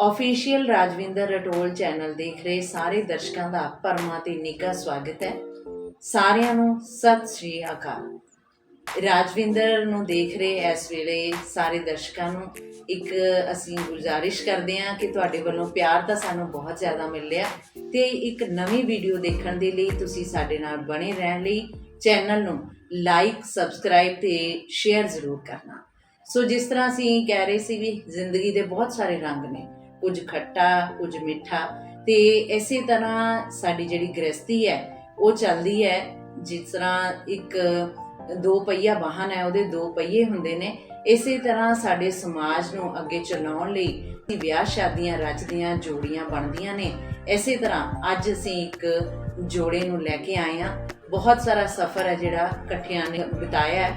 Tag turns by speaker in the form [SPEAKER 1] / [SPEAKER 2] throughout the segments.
[SPEAKER 1] Official Rajwinder ਰਟੋਲ channel ਦੇਖ ਰਹੇ ਸਾਰੇ ਦਰਸ਼ਕਾਂ ਦਾ ਪਰਮਾ ਤੇ ਨਿੱਘਾ ਸਵਾਗਤ ਹੈ। ਸਾਰਿਆਂ ਨੂੰ ਸਤਿ ਸ਼੍ਰੀ ਅਕਾਲ। ਰਾਜਵਿੰਦਰ ਨੂੰ ਦੇਖ ਰਹੇ ਇਸ ਵੇਲੇ ਸਾਰੇ ਦਰਸ਼ਕਾਂ ਨੂੰ ਇੱਕ ਅਸੀਂ ਗੁਜ਼ਾਰਿਸ਼ ਕਰਦੇ ਹਾਂ ਕਿ ਤੁਹਾਡੇ ਵੱਲੋਂ ਪਿਆਰ ਤਾਂ ਸਾਨੂੰ ਬਹੁਤ ਜ਼ਿਆਦਾ ਮਿਲ ਰਿਹਾ ਤੇ ਇੱਕ ਨਵੀਂ ਵੀਡੀਓ ਦੇਖਣ ਦੇ ਲਈ ਤੁਸੀਂ ਸਾਡੇ ਨਾਲ ਬਣੇ ਰਹਿਣ ਲਈ ਚੈਨਲ ਨੂੰ ਲਾਈਕ ਸਬਸਕ੍ਰਾਈਬ ਤੇ ਸ਼ੇਅਰ ਜ਼ਰੂਰ ਕਰਨਾ। ਸੋ ਜਿਸ ਤਰ੍ਹਾਂ ਅਸੀਂ ਕਹਿ ਰਹੇ ਸੀ ਵੀ ਜ਼ਿੰਦਗੀ ਦੇ ਬਹੁਤ ਸਾਰੇ ਰੰਗ ਨੇ ਕੁਝ ਖੱਟਾ, ਕੁਝ ਮਿੱਠਾ। ਤੇ ਇਸੇ ਤਰ੍ਹਾਂ ਸਾਡੀ ਜਿਹੜੀ ਗ੍ਰਸਤੀ ਹੈ, ਉਹ ਚੱਲਦੀ ਹੈ, ਜਿਸ ਤਰ੍ਹਾਂ ਇੱਕ ਦੋ ਪਹੀਆ ਵਾਹਨ ਹੈ, ਉਹਦੇ ਦੋ ਪਹੀਏ ਹੁੰਦੇ ਨੇ। ਇਸੇ ਤਰ੍ਹਾਂ ਸਾਡੇ ਸਮਾਜ ਨੂੰ ਅੱਗੇ ਚਲਾਉਣ ਲਈ ਵਿਆਹ ਸ਼ਾਦੀਆਂ ਰਚਦੀਆਂ ਜੋੜੀਆਂ ਬਣਦੀਆਂ ਨੇ। ਇਸੇ ਤਰ੍ਹਾਂ ਅੱਜ ਅਸੀਂ ਇੱਕ ਜੋੜੇ ਨੂੰ ਲੈ ਕੇ ਆਏ ਹਾਂ। ਬਹੁਤ ਸਾਰਾ ਸਫ਼ਰ ਹੈ ਜਿਹੜਾ ਇਕੱਠਿਆਂ ਨੇ ਬਿਤਾਇਆ ਹੈ।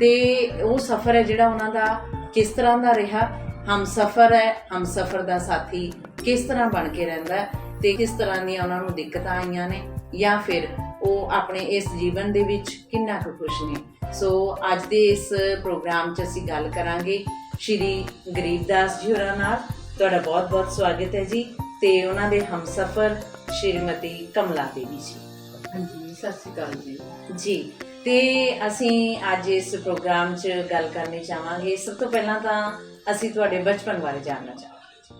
[SPEAKER 1] ਤੇ ਉਹ ਸਫ਼ਰ ਹੈ ਜਿਹੜਾ ਉਹਨਾਂ ਦਾ ਕਿਸ ਤਰ੍ਹਾਂ ਦਾ ਰਿਹਾ? ਹਮ ਸਫ਼ਰ ਹੈ ਹਮ ਸਫ਼ਰ ਦਾ ਸਾਥੀ ਕਿਸ ਤਰ੍ਹਾਂ ਬਣ ਕੇ ਰਹਿੰਦਾ ਤੇ ਕਿਸ ਤਰ੍ਹਾਂ ਦੀਆਂ ਉਹਨਾਂ ਨੂੰ ਦਿੱਕਤਾਂ ਆਈਆਂ ਨੇ ਜਾਂ ਫਿਰ ਉਹ ਆਪਣੇ ਇਸ ਜੀਵਨ ਦੇ ਵਿੱਚ ਕਿੰਨਾ ਕੁ ਖੁਸ਼ ਨੇ। ਸੋ ਅੱਜ ਦੇ ਇਸ ਪ੍ਰੋਗਰਾਮ 'ਚ ਅਸੀਂ ਗੱਲ ਕਰਾਂਗੇ ਸ਼੍ਰੀ ਗਰੀਬਦਾਸ ਜੀ ਹੋਰਾਂ ਨਾਲ। ਤੁਹਾਡਾ ਬਹੁਤ-ਬਹੁਤ ਸਵਾਗਤ ਹੈ ਜੀ ਤੇ ਉਹਨਾਂ ਦੇ ਹਮਸਫਰ ਸ਼੍ਰੀਮਤੀ ਕਮਲਾ ਦੇਵੀ ਜੀ।
[SPEAKER 2] ਹਾਂਜੀ ਸਤਿ ਸ਼੍ਰੀ ਅਕਾਲ ਜੀ।
[SPEAKER 1] ਜੀ ਤੇ ਅਸੀਂ ਅੱਜ ਇਸ ਪ੍ਰੋਗਰਾਮ 'ਚ ਗੱਲ ਕਰਨੀ ਚਾਹਾਂਗੇ। ਸਭ ਤੋਂ ਪਹਿਲਾਂ ਤਾਂ ਅਸੀਂ ਤੁਹਾਡੇ ਬਚਪਨ ਬਾਰੇ ਜਾਣਨਾ ਚਾਹਾਂਗੇ।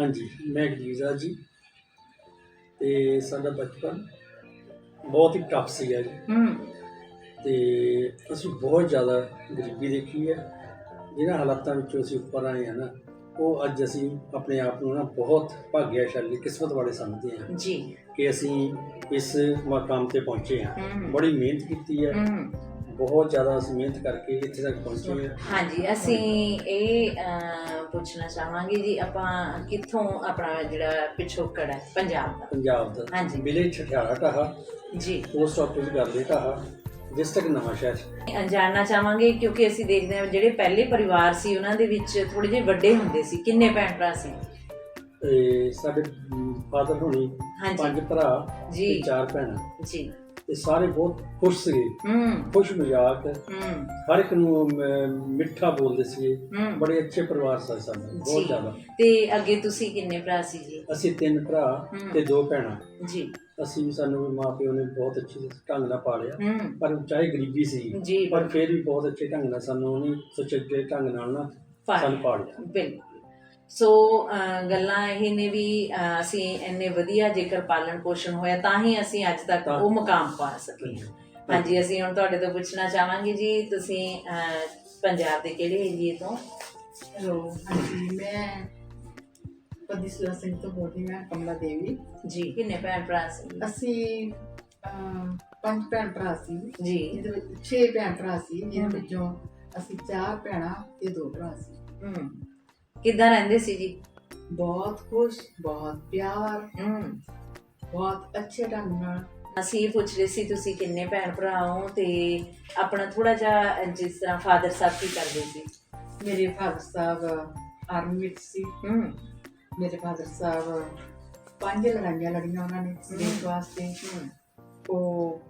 [SPEAKER 3] ਹਾਂਜੀ ਮੈਂ ਗਜੀਜ਼ਾ ਜੀ ਤੇ ਸਾਡਾ ਬਚਪਨ ਬਹੁਤ ਹੀ ਟਫ ਸੀਗਾ ਜੀ।
[SPEAKER 1] ਹੂੰ।
[SPEAKER 3] ਤੇ ਅਸੀਂ ਬਹੁਤ ਜ਼ਿਆਦਾ ਗਰੀਬੀ ਦੇਖੀ ਹੈ। ਜਿਹਨਾਂ ਹਾਲਾਤਾਂ ਵਿੱਚੋਂ ਅਸੀਂ ਉੱਪਰ ਆਏ ਹਾਂ ਨਾ ਉਹ ਅੱਜ ਅਸੀਂ ਆਪਣੇ ਆਪ ਨੂੰ ਨਾ ਬਹੁਤ ਭਾਗਿਆਸ਼ਾਲੀ ਕਿਸਮਤ ਵਾਲੇ ਸਮਝਦੇ ਹਾਂ।
[SPEAKER 1] ਜੀ।
[SPEAKER 3] ਕਿ ਅਸੀਂ ਇਸ ਮਕਾਮ ਤੇ ਪਹੁੰਚੇ ਹਾਂ। ਬੜੀ ਮਿਹਨਤ ਕੀਤੀ ਹੈ। ਬਹੁਤ ਜ਼ਿਆਦਾ ਅਸੀਂ ਮਿਹਨਤ ਕਰਕੇ ਇੱਥੇ ਤੱਕ ਪਹੁੰਚੇ ਹਾਂ।
[SPEAKER 1] ਹਾਂਜੀ ਅਸੀਂ ਇਹ ਪੁੱਛਣਾ ਚਾਹਾਂਗੇ ਜੀ ਆਪਾਂ ਕਿੱਥੋਂ ਆਪਣਾ ਜਿਹੜਾ ਪਿਛੋਕੜ ਹੈ ਪੰਜਾਬ ਦਾ?
[SPEAKER 3] ਪੰਜਾਬ ਦਾ।
[SPEAKER 1] ਹਾਂਜੀ।
[SPEAKER 3] ਵਿਲੇਜ ਠਠਿਆਰਾ ਢਾਹਾ।
[SPEAKER 1] ਜੀ।
[SPEAKER 3] ਪੋਸਟ ਆਫਿਸ ਕਰਦੇ ਢਾਹਾ। ਡਿਸਟ੍ਰਿਕਟ ਨਵਾਂ ਸ਼ਹਿਰ
[SPEAKER 1] ਜਾਣਨਾ ਚਾਹਾਂਗੇ ਕਿਉਂਕਿ ਅਸੀਂ ਦੇਖਦੇ ਹਾਂ ਜਿਹੜੇ ਪਹਿਲੇ ਪਰਿਵਾਰ ਸੀ ਉਹਨਾਂ ਦੇ ਵਿੱਚ ਥੋੜੇ ਜਿਹੇ ਵੱਡੇ ਹੁੰਦੇ ਸੀ। ਕਿੰਨੇ ਭੈਣ ਭਰਾ ਸੀ?
[SPEAKER 3] ਤੇ ਸਾਡੇ ਫਾਦਰ ਹੋਣੀ
[SPEAKER 1] ਹਾਂਜੀ।
[SPEAKER 3] ਪੰਜ ਭਰਾ
[SPEAKER 1] ਜੀ।
[SPEAKER 3] ਤੇ ਚਾਰ ਭੈਣਾਂ।
[SPEAKER 1] ਜੀ।
[SPEAKER 3] ਤੇ ਸਾਰੇ ਬਹੁਤ ਖੁਸ਼ ਸੀਗੇ।
[SPEAKER 1] ਹੂੰ।
[SPEAKER 3] ਖੁਸ਼ ਮਜ਼ਾਕ।
[SPEAKER 1] ਹੂੰ।
[SPEAKER 3] ਹਰ ਇੱਕ ਨੂੰ ਮਿੱਠਾ ਬੋਲਦੇ ਸੀਗੇ।
[SPEAKER 1] ਹੂੰ।
[SPEAKER 3] ਬੜੇ ਅੱਛੇ ਪਰਿਵਾਰ ਸੀ ਸਾਡਾ। ਬਹੁਤ
[SPEAKER 1] ਜੀ।
[SPEAKER 3] ਜ਼ਿਆਦਾ।
[SPEAKER 1] ਤੇ ਅੱਗੇ ਤੁਸੀਂ ਕਿੰਨੇ ਭਰਾ ਸੀ ਜੀ?
[SPEAKER 3] ਅਸੀਂ ਤਿੰਨ ਭਰਾ
[SPEAKER 1] ਹੂੰ।
[SPEAKER 3] ਤੇ ਦੋ ਭੈਣਾਂ।
[SPEAKER 1] ਜੀ।
[SPEAKER 3] ਅਸੀਂ ਵੀ ਸਾਨੂੰ ਵੀ ਮਾਂ ਪਿਓ ਨੇ ਬਹੁਤ ਅੱਛੇ ਢੰਗ ਨਾਲ ਪਾਲਿਆ।
[SPEAKER 1] ਹੂੰ।
[SPEAKER 3] ਪਰ ਚਾਹੇ ਗਰੀਬੀ ਸੀ
[SPEAKER 1] ਜੀ।
[SPEAKER 3] ਪਰ ਫਿਰ ਵੀ ਬਹੁਤ ਅੱਛੇ ਢੰਗ ਨਾਲ ਸਾਨੂੰ ਉਹਨੇ ਸੁਚੱਜੇ ਢੰਗ ਨਾਲ ਨਾ। ਸਾਨੂੰ ਪਾਲਿਆ।
[SPEAKER 1] ਬਿਲਕੁਲ। ਸੋ ਗੱਲਾਂ ਇਹ ਨੇ ਵੀ ਅਸੀਂ ਇੰਨੇ ਵਧੀਆ ਜੇਕਰ ਪਾਲਣ ਪੋਸ਼ਣ ਹੋਇਆ ਤਾਂ ਹੀ ਅਸੀਂ ਅੱਜ ਤੱਕ ਉਹ ਮੁਕਾਮ ਪਾ ਸਕੇ। ਹਾਂਜੀ ਅਸੀਂ ਹੁਣ ਤੁਹਾਡੇ ਤੋਂ ਪੁੱਛਣਾ ਚਾਹਾਂਗੇ ਜੀ ਤੁਸੀਂ ਪੰਜਾਬ ਦੇ ਕਿਹੜੇ ਏਰੀਏ ਤੋਂ?
[SPEAKER 2] ਹੈਲੋ ਹਾਂਜੀ ਮੈਂ ਪਦੀਸਲਾ ਸਿੰਘ ਤੋਂ ਬੋਲਦੀ ਮੈਂ ਕਮਲਾ ਦੇਵੀ।
[SPEAKER 1] ਜੀ ਕਿੰਨੇ ਭੈਣ ਭਰਾ ਸੀ?
[SPEAKER 2] ਅਸੀਂ ਪੰਜ ਭੈਣ ਭਰਾ ਸੀ।
[SPEAKER 1] ਜੀ।
[SPEAKER 2] ਜਿਹਦੇ ਵਿੱਚ ਛੇ ਭੈਣ ਭਰਾ ਸੀ ਜਿਹਦੇ ਵਿੱਚੋਂ ਅਸੀਂ ਚਾਰ ਭੈਣਾਂ ਤੇ ਦੋ ਭਰਾ ਸੀ।
[SPEAKER 1] ਹੂੰ। ਕਿੱਦਾਂ ਰਹਿੰਦੇ ਸੀ ਜੀ?
[SPEAKER 2] ਬਹੁਤ ਖੁਸ਼ ਬਹੁਤ ਪਿਆਰ
[SPEAKER 1] ਹੂੰ
[SPEAKER 2] ਬਹੁਤ ਅੱਛੇ ਢੰਗ ਨਾਲ।
[SPEAKER 1] ਅਸੀਂ ਇਹ ਪੁੱਛ ਰਹੇ ਸੀ ਤੁਸੀਂ ਕਿੰਨੇ ਭੈਣ ਭਰਾ ਹੋ ਤੇ ਆਪਣਾ ਥੋੜਾ ਜਿਹਾ ਜਿਸ ਤਰ੍ਹਾਂ ਫਾਦਰ ਸਾਹਿਬ ਕੀ ਕਰਦੇ ਸੀ?
[SPEAKER 2] ਮੇਰੇ ਫਾਦਰ ਸਾਹਿਬ ਆਰਮੀ ਵਿੱਚ ਸੀ।
[SPEAKER 1] ਹੂੰ
[SPEAKER 2] ਮੇਰੇ ਫਾਦਰ ਸਾਹਿਬ ਪੰਜ ਲੜਾਈਆਂ ਲੜੀਆਂ ਉਹਨਾਂ ਨੇ ਦੇਸ਼ ਵਾਸਤੇ।
[SPEAKER 1] ਹੂੰ
[SPEAKER 2] ਉਹ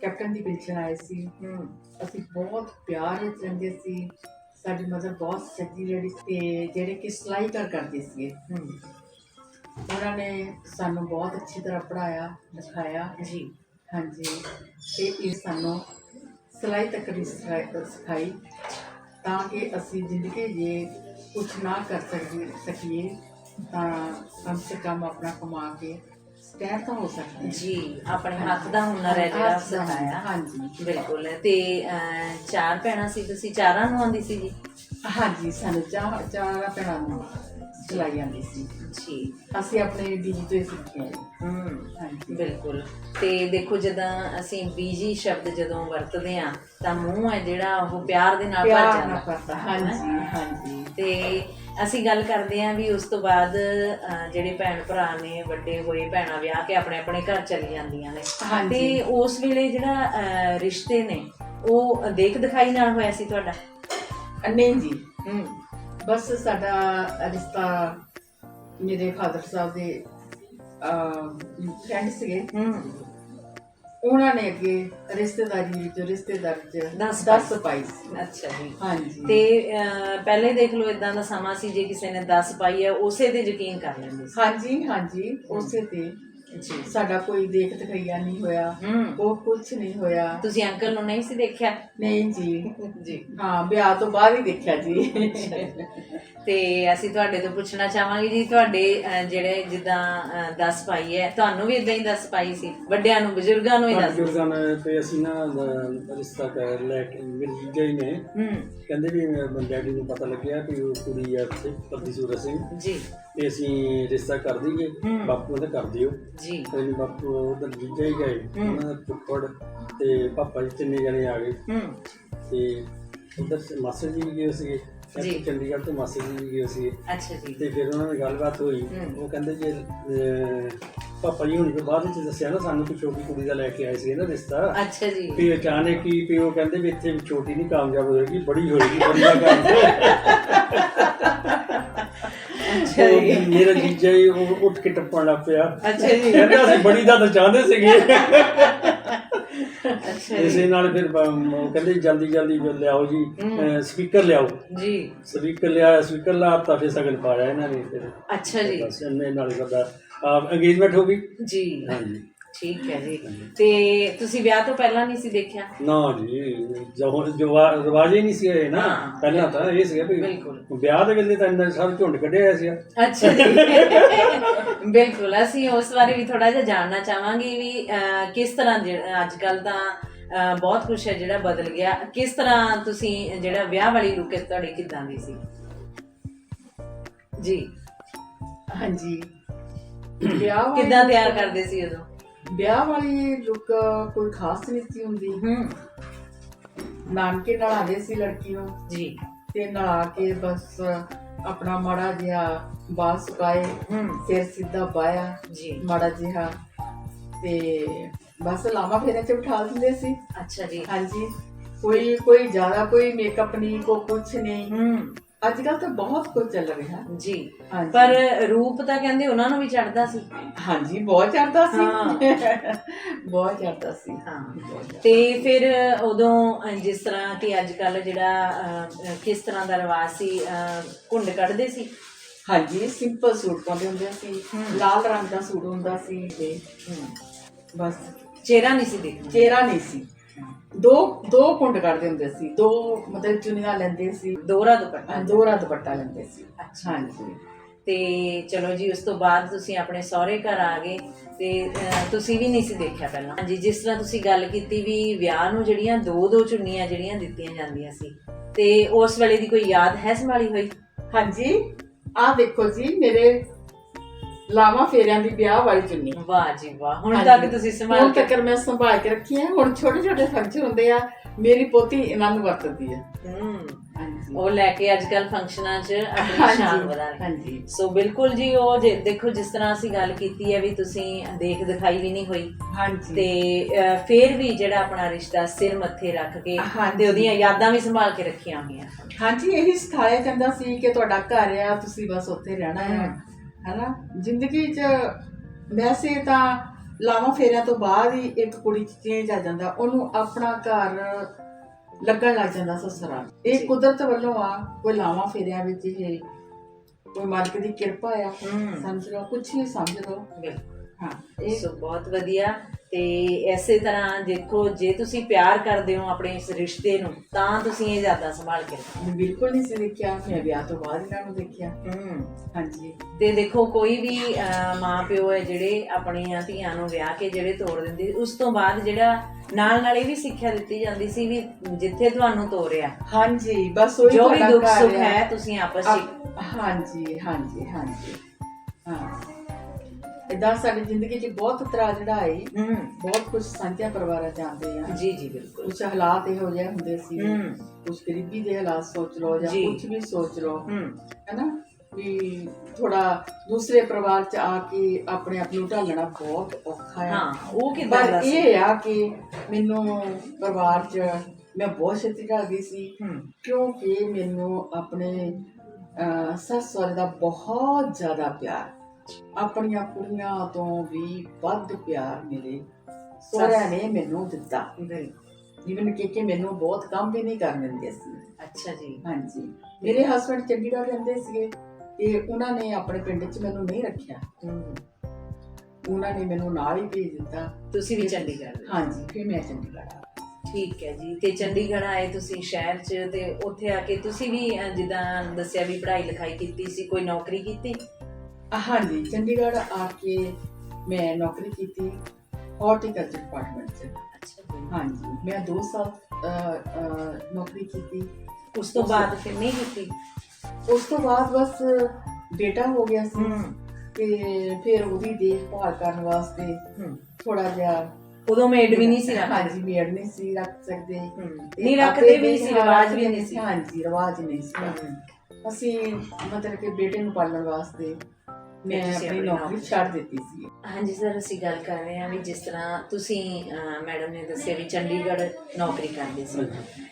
[SPEAKER 2] ਕੈਪਟਨ ਦੀ ਪੈਨਸ਼ਨ ਆਏ ਸੀ।
[SPEAKER 1] ਹੂੰ
[SPEAKER 2] ਅਸੀਂ ਬਹੁਤ ਪਿਆਰ ਵਿੱਚ ਰਹਿੰਦੇ ਸੀ। ਸਾਡੀ ਮਦਰ ਬਹੁਤ ਸੱਚੀ ਲੜੀ ਤੇ ਜਿਹੜੇ ਕਿ ਸਿਲਾਈ ਕਰ ਕਰਦੇ ਸੀ
[SPEAKER 1] ਹੂੰ।
[SPEAKER 2] ਉਹਨਾਂ ਨੇ ਸਾਨੂੰ ਬਹੁਤ ਅੱਛੀ ਤਰ੍ਹਾਂ ਪੜਾਇਆ ਲਿਖਾਇਆ।
[SPEAKER 1] ਜੀ।
[SPEAKER 2] ਹਾਂਜੀ। ਤੇ ਇਹ ਸਾਨੂੰ ਸਿਲਾਈ ਤੱਕ ਦੀ ਸਿਖਾਈ ਸਿਖਾਈ ਤਾਂ ਕਿ ਅਸੀਂ ਜ਼ਿੰਦਗੀ ਜੇ ਕੁਝ ਨਾ ਕਰ ਸਕੀਏ ਸਕੀਏ ਤਾਂ ਕਮ ਸੇ ਕਮ ਆਪਣਾ ਕਮਾ ਕੇ ਸਟੈਂਡ ਤਾਂ ਹੋ ਸਕਦੇ ਹਾਂ।
[SPEAKER 1] ਜੀ ਆਪਣੇ ਹੱਥ ਦਾ ਹੁਨਰ ਹੈ ਜਿਹੜਾ
[SPEAKER 2] ਹੱਥ ਦਾ ਹੁਨਰ,
[SPEAKER 1] ਸਿਖਾਇਆ
[SPEAKER 2] ਹਾਂਜੀ।
[SPEAKER 1] ਬਿਲਕੁਲ। ਤੇ ਅਹ, ਚਾਰ ਭੈਣਾਂ ਸੀ ਤੁਸੀਂ? ਚਾਰਾਂ ਨੂੰ ਆਉਂਦੀ ਸੀ ਜੀ?
[SPEAKER 2] ਹਾਂਜੀ ਸਾਨੂੰ ਚਾਹ ਚਾਰ ਭੈਣਾਂ ਨੂੰ। ਸਿਲਾਈ ਆਉਂਦੀ ਸੀ।
[SPEAKER 1] ਜੀ
[SPEAKER 2] ਅਸੀਂ ਆਪਣੇ ਬੀਜੀ ਤੋਂ ਹੀ ਸਿੱਖਿਆ ਹੈ।
[SPEAKER 1] ਹੂੰ
[SPEAKER 2] ਹਾਂਜੀ।
[SPEAKER 1] ਬਿਲਕੁਲ। ਤੇ ਦੇਖੋ ਜਦੋਂ ਅਸੀਂ ਬੀਜੀ ਸ਼ਬਦ ਜਦੋਂ ਵਰਤਦੇ ਆ ਤਾਂ ਮੂੰਹ ਹੈ ਜਿਹੜਾ ਉਹ ਪਿਆਰ ਦੇ ਨਾਲ ਭਰ
[SPEAKER 2] ਪਿਆਰ
[SPEAKER 1] ਜਾਂਦਾ।
[SPEAKER 2] ਕਰਦਾ? ਹਾਂਜੀ ਹਾਂਜੀ।
[SPEAKER 1] ਤੇ ਅਸੀਂ ਗੱਲ ਕਰਦੇ ਆਂ ਵੀ ਉਸ ਤੋਂ ਬਾਅਦ ਜਿਹੜੇ ਭੈਣ ਭਰਾ ਨੇ ਵੱਡੇ ਹੋਏ ਭੈਣਾਂ ਵਿਆਹ ਕੇ ਆਪਣੇ ਆਪਣੇ ਘਰ ਚਲੀ ਜਾਂਦੀਆਂ ਨੇ।
[SPEAKER 2] ਹਾਂਜੀ।
[SPEAKER 1] ਤੇ ਉਸ ਵੇਲੇ ਜਿਹੜਾ ਰਿਸ਼ਤੇ ਨੇ ਉਹ ਦੇਖ ਦਿਖਾਈ ਨਾਲ ਹੋਇਆ ਸੀ ਤੁਹਾਡਾ?
[SPEAKER 2] ਨਹੀਂ ਜੀ।
[SPEAKER 1] ਹੂੰ।
[SPEAKER 2] ਬਸ ਸਾਡਾ ਰਿਸ਼ਤਾ ਮੇਰੇ ਫਾਦਰ ਸਾਹਿਬ ਦੇ ਫਰੈਂਡ ਸੀਗੇ।
[SPEAKER 1] ਹੂੰ।
[SPEAKER 2] ਉਹਨਾਂ ਨੇ ਅੱਗੇ ਰਿਸ਼ਤੇਦਾਰੀ ਵਿੱਚ ਰਿਸ਼ਤੇਦਾਰ ਚ
[SPEAKER 1] ਦਸ
[SPEAKER 2] 10 ਪਾਈ। ਸੀ।
[SPEAKER 1] ਅੱਛਾ ਜੀ।
[SPEAKER 2] ਹਾਂਜੀ।
[SPEAKER 1] ਤੇ ਪਹਿਲੇ ਦੇਖ ਲਓ ਇਦਾਂ ਦਾ ਸਮਾਂ ਸੀ ਜੇ ਕਿਸੇ ਨੇ 10 ਪਾਈ ਹੈ ਉਸੇ ਤੇ ਯਕੀਨ ਕਰ ਲੈਂਦੇ ਸੀ।
[SPEAKER 2] ਹਾਂਜੀ ਹਾਂਜੀ ਉਸੇ ਤੇ।
[SPEAKER 1] ਜੀ।
[SPEAKER 2] ਸਾਡਾ ਕੋਈ ਦੇਖ ਤਖਈਆ ਨਹੀਂ ਹੋਇਆ
[SPEAKER 1] ਹੂੰ।
[SPEAKER 2] ਉਹ ਕੁਝ ਨਹੀਂ ਹੋਇਆ।
[SPEAKER 1] ਤੁਸੀਂ ਅੰਕਲ ਨੂੰ ਨਹੀਂ ਸੀ ਦੇਖਿਆ?
[SPEAKER 2] ਨਹੀਂ ਜੀ।
[SPEAKER 1] ਜੀ।
[SPEAKER 2] ਹਾਂ ਵਿਆਹ ਤੋਂ ਬਾਅਦ ਹੀ ਦੇਖਿਆ ਜੀ।
[SPEAKER 1] ਤੇ ਅਸੀਂ ਤੁਹਾਡੇ ਤੋਂ ਪੁੱਛਣਾ ਚਾਹਾਂਗੇ ਜੀ ਤੁਹਾਡੇ ਅਹ, ਜਿਹੜੇ ਜਿੱਦਾਂ 10 ਪਾਈ ਹੈ ਤੁਹਾਨੂੰ ਵੀ ਇਦਾਂ ਹੀ 10 ਪਾਈ ਸੀ? ਵੱਡਿਆਂ ਨੂੰ ਬਜ਼ੁਰਗਾਂ ਨੂੰ ਹੀ ਦੱਸ।
[SPEAKER 3] ਬਜ਼ੁਰਗਾਂ ਨੇ ਤੇ ਅਸੀਂ ਨਾ ਅਹ, ਰਿਸ਼ਤਾ ਕਰ ਲੈ ਕੇ ਜੀਜਾ ਜੀ ਨੇ।
[SPEAKER 1] ਹੂੰ।
[SPEAKER 3] ਕਹਿੰਦੇ ਵੀ ਮੇਰੇ ਡੈਡੀ ਨੂੰ ਪਤਾ ਲੱਗਿਆ ਕਿ ਉਹ ਕੁੜੀ ਆ ਉੱਥੇ ਪਤੀ ਸੂਰਤ ਸਿੰਘ।
[SPEAKER 1] ਜੀ।
[SPEAKER 3] ਤੇ ਅਸੀਂ ਰਿਸ਼ਤਾ ਕਰ ਦਈਏ।
[SPEAKER 1] ਹੂੰ।
[SPEAKER 3] ਬਾਪੂ ਨੇ ਕਰ ਦਿਓ।
[SPEAKER 1] ਜੀ।
[SPEAKER 3] ਤੇ ਬਾਪੂ ਉਧਰ ਜੀਜਾ ਹੀ ਗਏ।
[SPEAKER 1] ਹੂੰ।
[SPEAKER 3] ਉਹਨਾਂ ਦਾ ਫੁੱਫੜ ਤੇ ਪਾਪਾ ਜੀ ਤਿੰਨੇ ਜਣੇ ਆ ਗਏ।
[SPEAKER 1] ਹੂੰ।
[SPEAKER 3] ਤੇ ਉਧਰ ਮਾਸਟਰ ਜੀ ਵੀ ਗਏ ਸੀਗੇ।
[SPEAKER 1] ਜੀ।
[SPEAKER 3] ਇੱਥੇ ਚੰਡੀਗੜ੍ਹ ਤੋਂ ਮਾਸਟਰ ਜੀ ਵੀ ਗਏ ਸੀਗੇ।
[SPEAKER 1] ਅੱਛਾ ਜੀ।
[SPEAKER 3] ਤੇ ਫਿਰ ਉਹਨਾਂ ਨਾਲ ਗੱਲਬਾਤ ਹੋਈ।
[SPEAKER 1] ਹੂੰ।
[SPEAKER 3] ਉਹ ਕਹਿੰਦੇ ਜੇ ਅਹ, ਪਾਪਾ ਜੀ ਹੁਣੀ ਤੋਂ ਬਾਅਦ ਵਿੱਚ ਦੱਸਿਆ ਨਾ ਸਾਨੂੰ ਕਿ ਛੋਟੀ ਕੁੜੀ ਦਾ ਲੈ ਕੇ ਆਏ ਸੀ ਨਾ ਰਿਸ਼ਤਾ।
[SPEAKER 1] ਅੱਛਾ ਜੀ।
[SPEAKER 3] ਵੀ ਅਚਾਨਕ ਹੀ ਵੀ ਉਹ ਕਹਿੰਦੇ ਵੀ ਇੱਥੇ ਛੋਟੀ ਨਹੀਂ ਕਾਮਯਾਬ ਹੋਏਗੀ ਬੜੀ ਹੋਏਗੀ ਬੜੀ ਦਾ ਕੰਮ
[SPEAKER 1] ਅੱਛਾ ਜੀ।
[SPEAKER 3] ਮੇਰਾ ਜੀਜਾ ਹੀ ਉਹ ਉੱਠ ਕੇ ਟੱਪਣ ਲੱਗ ਪਿਆ।
[SPEAKER 1] ਅੱਛਾ ਜੀ।
[SPEAKER 3] ਕਹਿੰਦਾ ਅਸੀਂ ਬੜੀ ਦਾ ਤਾਂ ਚਾਹੁੰਦੇ ਸੀਗੇ।
[SPEAKER 1] ਅੱਛਾ
[SPEAKER 3] ਇਸੇ ਨਾਲ ਫਿਰ ਬ- ਕਹਿੰਦੇ ਜਲਦੀ ਜਲਦੀ ਲਿਆਓ ਜੀ। ਸਪੀਕਰ ਲਿਆਓ।
[SPEAKER 1] ਜੀ।
[SPEAKER 3] ਸਪੀਕਰ ਲਿਆ ਸਪੀਕਰ ਲਾਤਾ ਫਿਰ ਸਗਨ ਪਾਇਆ ਇਹਨਾਂ ਨੇ ਫਿਰ।
[SPEAKER 1] ਅੱਛਾ ਜੀ।
[SPEAKER 3] ਬਸ ਇੰਨੇ ਨਾਲ ਸਾਡਾ ਅੰਗੇਜਮੈਂਟ ਹੋ ਗਈ।
[SPEAKER 1] ਜੀ।
[SPEAKER 3] ਹਾਂਜੀ।
[SPEAKER 1] ਠੀਕ ਹੈ ਜੀ। ਤੇ ਤੁਸੀਂ ਵਿਆਹ ਤੋਂ ਪਹਿਲਾਂ ਨਹੀਂ ਸੀ ਦੇਖਿਆ?
[SPEAKER 3] ਨਾ ਜੀ ਜੋ ਜੋ ਰਿਵਾਜ ਹੀ ਨਹੀਂ ਸੀ ਇਹ ਨਾ।
[SPEAKER 1] ਹਾਂ।
[SPEAKER 3] ਪਹਿਲਾਂ ਤਾਂ ਇਹ ਸੀਗਾ ਵੀ
[SPEAKER 1] ਬਿਲਕੁਲ।
[SPEAKER 3] ਵਿਆਹ ਦੇ ਵੇਲੇ ਤਾਂ ਇੰਨਾ ਸਾਰਾ ਝੁੰਡ ਕੱਢਿਆ ਸੀ
[SPEAKER 1] ਅੱਛਾ ਜੀ। ਬਿਲਕੁਲ ਅਸੀਂ ਉਸ ਬਾਰੇ ਵੀ ਥੋੜਾ ਜਿਹਾ ਜਾਣਨਾ ਚਾਹਾਂਗੇ ਵੀ ਅਹ, ਕਿਸ ਤਰ੍ਹਾਂ ਅੱਜ ਕੱਲ ਤਾਂ ਅਹ, ਬਹੁਤ ਕੁਝ ਹੈ ਜਿਹੜਾ ਬਦਲ ਗਿਆ। ਕਿਸ ਤਰ੍ਹਾਂ ਤੁਸੀਂ ਜਿਹੜਾ ਵਿਆਹ ਵਾਲੀ ਲੁੱਕ ਹੈ ਤੁਹਾਡੀ ਕਿਦਾਂ ਦੀ ਸੀ? ਜੀ।
[SPEAKER 2] ਹਾਂਜੀ। ਵਿਆਹ ਵਾਲੀ
[SPEAKER 1] ਕਿੱਦਾਂ ਤਿਆਰ ਕਰਦੇ ਸੀ ਉਦੋਂ?
[SPEAKER 2] ਵਿਆਹ ਵਾਲੀ ਲੁੱਕ ਕੋਈ ਖਾਸ ਨਹੀਂ ਸੀ ਹੁੰਦੀ।
[SPEAKER 1] ਹੂੰ।
[SPEAKER 2] ਨਾਨਕੇ ਨਾਲ ਆਦੇ ਸੀ ਲੜਕੀ ਨੂੰ।
[SPEAKER 1] ਜੀ।
[SPEAKER 2] ਤੇ ਨਹਾ ਕੇ ਬਸ ਆਪਣਾ ਮਾੜਾ ਜਿਹਾ ਬਾਲ ਸੁਕਾਏ
[SPEAKER 1] ਹੂੰ।
[SPEAKER 2] ਸਿਰ ਸਿੱਧਾ ਪਾਇਆ
[SPEAKER 1] ਜੀ।
[SPEAKER 2] ਮਾੜਾ ਜਿਹਾ। ਤੇ ਬਸ ਲਾਵਾ ਫੇਰੇ ਚ ਬਿਠਾ ਦਿੰਦੇ ਸੀ।
[SPEAKER 1] ਅੱਛਾ ਜੀ।
[SPEAKER 2] ਹਾਂਜੀ। ਕੋਈ ਕੋਈ ਜ਼ਿਆਦਾ ਕੋਈ ਮੇਕਅਪ ਨਹੀਂ ਕੋ ਕੁਛ ਨਹੀਂ।
[SPEAKER 1] ਹੂੰ।
[SPEAKER 2] ਅੱਜ ਕੱਲ ਤਾਂ ਬਹੁਤ ਕੁਝ ਚੱਲ ਰਿਹਾ।
[SPEAKER 1] ਜੀ।
[SPEAKER 2] ਹਾਂਜੀ।
[SPEAKER 1] ਪਰ ਰੂਪ ਤਾਂ ਕਹਿੰਦੇ ਉਹਨਾਂ ਨੂੰ ਵੀ ਚੜਦਾ ਸੀ।
[SPEAKER 2] ਹਾਂਜੀ ਬਹੁਤ ਚੜਦਾ ਸੀ।
[SPEAKER 1] ਹਾਂ।
[SPEAKER 2] ਬਹੁਤ ਚੜਦਾ ਸੀ।
[SPEAKER 1] ਹਾਂ।
[SPEAKER 2] ਬਹੁਤ।
[SPEAKER 1] ਤੇ ਫਿਰ ਉਦੋਂ ਅਹ, ਜਿਸ ਤਰ੍ਹਾਂ ਕਿ ਅੱਜ ਕੱਲ ਜਿਹੜਾ ਅਹ, ਕਿਸ ਤਰ੍ਹਾਂ ਦਾ ਰਿਵਾਜ ਸੀ ਅਹ, ਘੁੰਡ ਕੱਢਦੇ ਸੀ?
[SPEAKER 2] ਹਾਂਜੀ ਸਿੰਪਲ ਸੂਟ ਪਾਉਂਦੇ ਹੁੰਦੇ ਸੀ।
[SPEAKER 1] ਹਮ।
[SPEAKER 2] ਲਾਲ ਰੰਗ ਦਾ ਸੂਟ ਹੁੰਦਾ ਸੀ ਤੇ ਬਸ।
[SPEAKER 1] ਚਿਹਰਾ ਨਹੀਂ ਸੀ ਦੇਖਣਾ
[SPEAKER 2] ਚਿਹਰਾ ਨਹੀਂ ਸੀ। ਦੋ ਦੋ ਕੁੰਡ ਕੱਢਦੇ ਹੁੰਦੇ ਸੀ। ਦੋ ਮਤਲਬ ਚੁੰਨੀਆਂ ਲੈਂਦੇ ਸੀ।
[SPEAKER 1] ਦੋਹਰਾ ਦੁਪੱਟਾ।
[SPEAKER 2] ਦੋਰਾ ਦੁਪੱਟਾ ਲੈਂਦੇ ਸੀ।
[SPEAKER 1] ਅੱਛਾ।
[SPEAKER 2] ਹਾਂਜੀ।
[SPEAKER 1] ਤੇ ਚਲੋ ਜੀ ਉਸ ਤੋਂ ਬਾਅਦ ਤੁਸੀਂ ਆਪਣੇ ਸਹੁਰੇ ਘਰ ਆ ਗਏ। ਤੇ ਅਹ, ਤੁਸੀਂ ਵੀ ਨਹੀਂ ਸੀ ਦੇਖਿਆ ਪਹਿਲਾਂ। ਹਾਂਜੀ ਜਿਸ ਤਰ੍ਹਾਂ ਤੁਸੀਂ ਗੱਲ ਕੀਤੀ ਵੀ ਵਿਆਹ ਨੂੰ ਜਿਹੜੀਆਂ ਦੋ ਦੋ ਚੁੰਨੀਆਂ ਜਿਹੜੀਆਂ ਦਿੱਤੀਆਂ ਜਾਂਦੀਆਂ ਸੀ। ਤੇ ਉਸ ਵੇਲੇ ਦੀ ਕੋਈ ਯਾਦ ਹੈ ਸੰਭਾਲੀ ਹੋਈ?
[SPEAKER 2] ਹਾਂਜੀ। ਆਹ ਦੇਖੋ ਜੀ ਮੇਰੇ ਲਾਵਾ ਫੇਰਿਆਂ ਦੀ ਵਿਆਹ ਵਾਲੀ ਚੁੰਨੀ।
[SPEAKER 1] ਵਾਹ ਜੀ ਵਾਹ ਹੁਣ। ਤੱਕ ਤੁਸੀਂ ਸੰਭਾਲ
[SPEAKER 2] ਹੁਣ
[SPEAKER 1] ਕੇ
[SPEAKER 2] ਤੱਕ ਮੈਂ ਸੰਭਾਲ ਕੇ ਰੱਖੀ ਹੈ ਹੁਣ ਛੋਟੇ ਛੋਟੇ ਫੰਕਸ਼ਨ ਹੁੰਦੇ ਆ ਮੇਰੀ ਪੋਤੀ ਇਹਨਾਂ ਨੂੰ ਵਰਤਦੀ ਹੈ
[SPEAKER 1] ਹੂੰ।
[SPEAKER 2] ਹਾਂਜੀ।
[SPEAKER 1] ਉਹ ਲੈ ਕੇ ਅੱਜ ਕੱਲ ਫੰਕਸ਼ਨਾਂ 'ਚ ਆਪਣੀ ਸ਼ਾਨ ਵਧਾ ਰਹੇ।
[SPEAKER 2] ਹਾਂਜੀ।
[SPEAKER 1] ਸੋ ਬਿਲਕੁਲ ਜੀ ਉਹ ਜੇ ਦੇਖੋ ਜਿਸ ਤਰ੍ਹਾਂ ਅਸੀਂ ਗੱਲ ਕੀਤੀ ਹੈ ਵੀ ਤੁਸੀਂ ਦੇਖ ਦਿਖਾਈ ਵੀ ਨਹੀਂ ਹੋਈ
[SPEAKER 2] ਹਾਂਜੀ।
[SPEAKER 1] ਤੇ ਅਹ, ਫੇਰ ਵੀ ਜਿਹੜਾ ਆਪਣਾ ਰਿਸ਼ਤਾ ਸਿਰ ਮੱਥੇ ਰੱਖ ਕੇ
[SPEAKER 2] ਹਾਂਜੀ।
[SPEAKER 1] ਤੇ ਉਹਦੀਆਂ ਯਾਦਾਂ ਵੀ ਸੰਭਾਲ ਕੇ ਰੱਖੀਆਂ ਹੋਈਆਂ।
[SPEAKER 2] ਹਾਂਜੀ ਇਹੀ ਸਿਖਾਇਆ ਜਾਂਦਾ ਸੀ ਕਿ ਤੁਹਾਡਾ ਘਰ ਆ ਤੁਸੀਂ ਬਸ ਉੱਥੇ ਰਹਿਣਾ ਹੈ। ਹੈਨਾ? ਜ਼ਿੰਦਗੀ 'ਚ ਵੈਸੇ ਤਾਂ ਲਾਵਾਂ ਫੇਰਿਆਂ ਤੋਂ ਬਾਅਦ ਹੀ ਇੱਕ ਕੁੜੀ 'ਚ ਚੇਂਜ ਆ ਜਾਂਦਾ। ਉਹਨੂੰ ਆਪਣਾ ਘਰ ਲੱਗਣ ਲੱਗ ਜਾਂਦਾ ਸਸੁਰਾਲ।
[SPEAKER 1] ਜੀ।
[SPEAKER 2] ਇਹ ਕੁਦਰਤ ਵੱਲੋਂ ਆ ਕੋਈ ਲਾਵਾਂ ਫੇਰਿਆਂ ਵਿੱਚ ਇਹ ਕੋਈ ਮਾਲਕ ਦੀ ਕਿਰਪਾ ਆ।
[SPEAKER 1] ਹੂੰ।
[SPEAKER 2] ਸਮਝ ਲਓ ਕੁਛ ਵੀ ਸਮਝ ਲਓ। ਹਾਂ ਇਹ
[SPEAKER 1] ਸੋ ਬਹੁਤ ਵਧੀਆ। ਤੇ ਐਸੇ ਤਰ੍ਹਾਂ ਦੇਖੋ ਜੇ ਤੁਸੀਂ ਪਿਆਰ ਕਰਦੇ ਹੋ ਆਪਣੇ ਇਸ ਰਿਸ਼ਤੇ ਨੂੰ ਤਾਂ ਤੁਸੀਂ ਇਹ ਯਾਦਾਂ ਸੰਭਾਲ ਕੇ ਰੱਖੋ।
[SPEAKER 2] ਮੈਂ ਬਿਲਕੁਲ ਨਹੀਂ ਸੀ ਦੇਖਿਆ ਮੈਂ ਵਿਆਹ ਤੋਂ ਬਾਅਦ ਇਹਨਾਂ ਨੂੰ ਦੇਖਿਆ।
[SPEAKER 1] ਹੂੰ।
[SPEAKER 2] ਹਾਂਜੀ।
[SPEAKER 1] ਤੇ ਦੇਖੋ ਕੋਈ ਵੀ ਅਹ, ਮਾਂ ਪਿਓ ਹੈ ਜਿਹੜੇ ਆਪਣੀਆਂ ਧੀਆਂ ਨੂੰ ਵਿਆਹ ਕੇ ਜਿਹੜੇ ਤੋੜ ਦਿੰਦੇ ਉਸ ਤੋਂ ਬਾਅਦ ਜਿਹੜਾ ਨਾਲ ਨਾਲ ਇਹ ਵੀ ਸਿੱਖਿਆ ਦਿੱਤੀ ਜਾਂਦੀ ਸੀ ਵੀ ਜਿੱਥੇ ਤੁਹਾਨੂੰ ਤੋਰਿਆ।
[SPEAKER 2] ਹਾਂਜੀ ਬਸ ਉਹੀ
[SPEAKER 1] ਜੋ ਵੀ
[SPEAKER 2] ਤੁਹਾਡਾ
[SPEAKER 1] ਦੁੱਖ
[SPEAKER 2] ਘਰ
[SPEAKER 1] ਸੁੱਖ
[SPEAKER 2] ਆ।
[SPEAKER 1] ਹੈ। ਤੁਸੀਂ ਆਪਸ ਵਿੱਚ
[SPEAKER 2] ਆਪ- ਹਾਂਜੀ ਹਾਂਜੀ ਹਾਂਜੀ। ਹਾਂ। ਇਦਾਂ ਸਾਡੀ ਜ਼ਿੰਦਗੀ 'ਚ ਬਹੁਤ ਉਤਰਾ ਚੜਾਈ
[SPEAKER 1] ਹੂੰ।
[SPEAKER 2] ਬਹੁਤ ਕੁਝ ਸਾਂਝਾ ਪਰਿਵਾਰਾਂ ਜਾਂਦੇ ਆ।
[SPEAKER 1] ਜੀ ਜੀ ਬਿਲਕੁਲ।
[SPEAKER 2] ਕੁਝ ਹਾਲਾਤ ਇਹੋ ਜਿਹੇ ਹੁੰਦੇ ਸੀ। ਕੁਝ ਗਰੀਬੀ ਦੇ ਹਾਲਾਤ ਸੋਚ ਲਓ ਜਾਂ। ਕੁਝ ਵੀ ਸੋਚ ਲਓ।
[SPEAKER 1] ਹੂੰ।
[SPEAKER 2] ਹੈਨਾ? ਵੀ ਥੋੜਾ ਦੂਸਰੇ ਪਰਿਵਾਰ 'ਚ ਆ ਕੇ ਆਪਣੇ ਆਪ ਨੂੰ ਢਾਲਣਾ ਬਹੁਤ ਔਖਾ ਹੈ।
[SPEAKER 1] ਹਾਂ ਉਹ ਕਿਦਾਂ
[SPEAKER 2] ਪਰ ਇਹ ਆ ਕਿ ਮੈਨੂੰ ਪਰਿਵਾਰ 'ਚ ਮੈਂ ਬਹੁਤ ਛੇਤੀ ਢਲ ਗਈ ਸੀ ਕਿਉਂਕਿ ਮੈਨੂੰ ਆਪਣੇ ਸੱਸ ਸਹੁਰੇ ਦਾ ਬਹੁਤ ਜ਼ਿਆਦਾ ਪਿਆਰ ਆਪਣੀਆਂ ਕੁੜੀਆਂ ਤੋਂ ਵੀ ਵੱਧ ਪਿਆਰ ਮੇਰੇ ਸਹੁਰਿਆਂ ਨੇ ਮੈਨੂੰ ਦਿੱਤਾ। ਇਵਨ ਕਿ ਕਿ ਮੈਨੂੰ ਬਹੁਤ ਕੰਮ ਵੀ ਨਹੀਂ ਕਰਨ ਦਿੰਦੇ ਸੀ।
[SPEAKER 1] ਅੱਛਾ ਜੀ।
[SPEAKER 2] ਹਾਂਜੀ। ਮੇਰੇ ਹਸਬੰਡ ਚੰਡੀਗੜ੍ਹ ਰਹਿੰਦੇ ਸੀਗੇ ਤੇ ਉਹਨਾਂ ਨੇ ਆਪਣੇ ਪਿੰਡ 'ਚ ਮੈਨੂੰ ਨਹੀਂ ਰੱਖਿਆ। ਉਹਨਾਂ ਨੇ ਮੈਨੂੰ ਨਾਲ ਹੀ ਭੇਜ ਦਿੱਤਾ।
[SPEAKER 1] ਤੁਸੀਂ ਵੀ ਚੰਡੀਗੜ੍ਹ?
[SPEAKER 2] ਹਾਂਜੀ ਫਿਰ ਮੈਂ ਚੰਡੀਗੜ੍ਹ ਆ।
[SPEAKER 1] ਠੀਕ ਹੈ ਜੀ। ਤੇ ਚੰਡੀਗੜ੍ਹ ਆਏ ਤੁਸੀਂ ਸ਼ਹਿਰ 'ਚ ਤੇ ਉੱਥੇ ਆ ਕੇ ਤੁਸੀਂ ਵੀ ਜਿੱਦਾਂ ਦੱਸਿਆ ਵੀ ਪੜ੍ਹਾਈ ਲਿਖਾਈ ਕੀਤੀ ਸੀ ਕੋਈ ਨੌਕਰੀ ਕੀਤੀ?
[SPEAKER 2] ਹਾਂਜੀ ਚੰਡੀਗੜ੍ਹ ਆ ਕੇ ਮੈਂ ਨੌਕਰੀ ਕੀਤੀ ਹਾਰਟੀਕਲਚਰ ਡਿਪਾਰਟਮੈਂਟ 'ਚ।
[SPEAKER 1] ਅੱਛਾ ਜੀ।
[SPEAKER 2] ਹਾਂਜੀ ਮੈਂ 2 ਸਾਲ ਨੌਕਰੀ ਕੀਤੀ।
[SPEAKER 1] ਉਸ ਤੋਂ ਬਾਅਦ ਫਿਰ ਨਹੀਂ ਕੀਤੀ?
[SPEAKER 2] ਉਸ ਤੋਂ ਬਾਅਦ ਬਸ ਬੇਟਾ ਹੋ ਗਿਆ ਸੀ ਤੇ ਫਿਰ ਉਹਦੀ ਦੇਖਭਾਲ ਕਰਨ ਵਾਸਤੇ ਥੋੜਾ ਜਿਹਾ
[SPEAKER 1] ਉਦੋਂ ਮੇਡ ਵੀ ਨਹੀਂ ਸੀ ਰੱਖਦੇ।
[SPEAKER 2] ਹਾਂਜੀ ਮੇਡ ਨਹੀਂ ਸੀ ਰੱਖ ਸਕਦੇ।
[SPEAKER 1] ਨਹੀਂ ਰੱਖਦੇ ਵੀ ਸੀ ਰਿਵਾਜ ਵੀ ਨਹੀਂ ਸੀ।
[SPEAKER 2] ਹਾਂਜੀ ਰਿਵਾਜ ਨਹੀਂ ਸੀ। ਅਸੀਂ ਮਤਲਬ ਕਿ ਬੇਟੇ ਨੂੰ ਪਾਲਣ ਵਾਸਤੇ ਮੈਂ ਆਪਣੀ
[SPEAKER 1] ਆਪਣੀ
[SPEAKER 2] ਨੌਕਰੀ
[SPEAKER 1] ਨੌਕਰੀ
[SPEAKER 2] ਛੱਡ ਦਿੱਤੀ ਸੀ।
[SPEAKER 1] ਹਾਂਜੀ ਸਰ ਅਸੀਂ ਗੱਲ ਕਰ ਰਹੇ ਹਾਂ ਵੀ ਜਿਸ ਤਰ੍ਹਾਂ ਤੁਸੀਂ ਮੈਡਮ ਨੇ ਦੱਸਿਆ ਵੀ ਚੰਡੀਗੜ੍ਹ ਨੌਕਰੀ ਕਰਦੇ ਸੀ।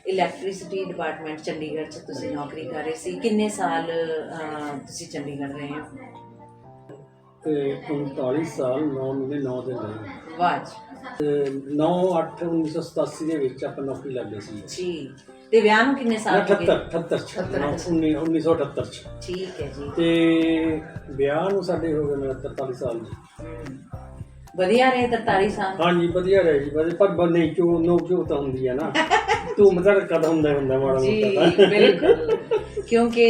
[SPEAKER 1] ਇਲੈਕਟ੍ਰਿਸਿਟੀ ਡਿਪਾਰਟਮੈਂਟ ਚੰਡੀਗੜ੍ਹ 'ਚ ਤੁਸੀਂ ਨੌਕਰੀ ਕਰ ਰਹੇ ਸੀ। ਕਿੰਨੇ ਸਾਲ ਤੁਸੀਂ ਚੰਡੀਗੜ੍ਹ ਰਹੇ ਹੋ?
[SPEAKER 3] ਤੇ 39 ਸਾਲ 9 ਮਹੀਨੇ 9 ਦਿਨ ਰਹੇ।
[SPEAKER 1] ਵਾਜ
[SPEAKER 3] 9 8 1987 ਦੇ ਵਿੱਚ ਆਪਾਂ ਨੌਕਰੀ ਲੱਗ ਸੀ।
[SPEAKER 1] ਜੀ। ਤੇ ਵਿਆਹ ਨੂੰ ਕਿੰਨੇ ਸਾਲ ਹੋ
[SPEAKER 3] 78
[SPEAKER 1] ਗਏ
[SPEAKER 3] 78 ਚ।
[SPEAKER 2] 78
[SPEAKER 3] 19 1978 ਚ।
[SPEAKER 1] ਠੀਕ ਹੈ ਜੀ।
[SPEAKER 3] ਤੇ ਵਿਆਹ ਨੂੰ ਸਾਡੇ ਹੋ ਗਏ ਮੇਰੇ 43 ਸਾਲ ਜੀ।
[SPEAKER 1] ਵਧੀਆ ਰਹੇ 43 ਸਾਲ?
[SPEAKER 3] ਹਾਂਜੀ ਵਧੀਆ ਰਹੇ ਜੀ ਵਧੀਆ, ਪਰ ਨਹੀਂ ਚੋ ਨੋ ਕਿਉਂ ਤਾਂ ਹੁੰਦੀ ਹੈ ਨਾ। ਤੂੰ ਮਤਲਬ ਕਦ ਹੁੰਦਾ ਹੁੰਦਾ ਮਾੜਾ
[SPEAKER 1] ਜੀ
[SPEAKER 3] ਮੋਟਾ ਤਾਂ।
[SPEAKER 1] ਬਿਲਕੁਲ। ਕਿਉਂਕਿ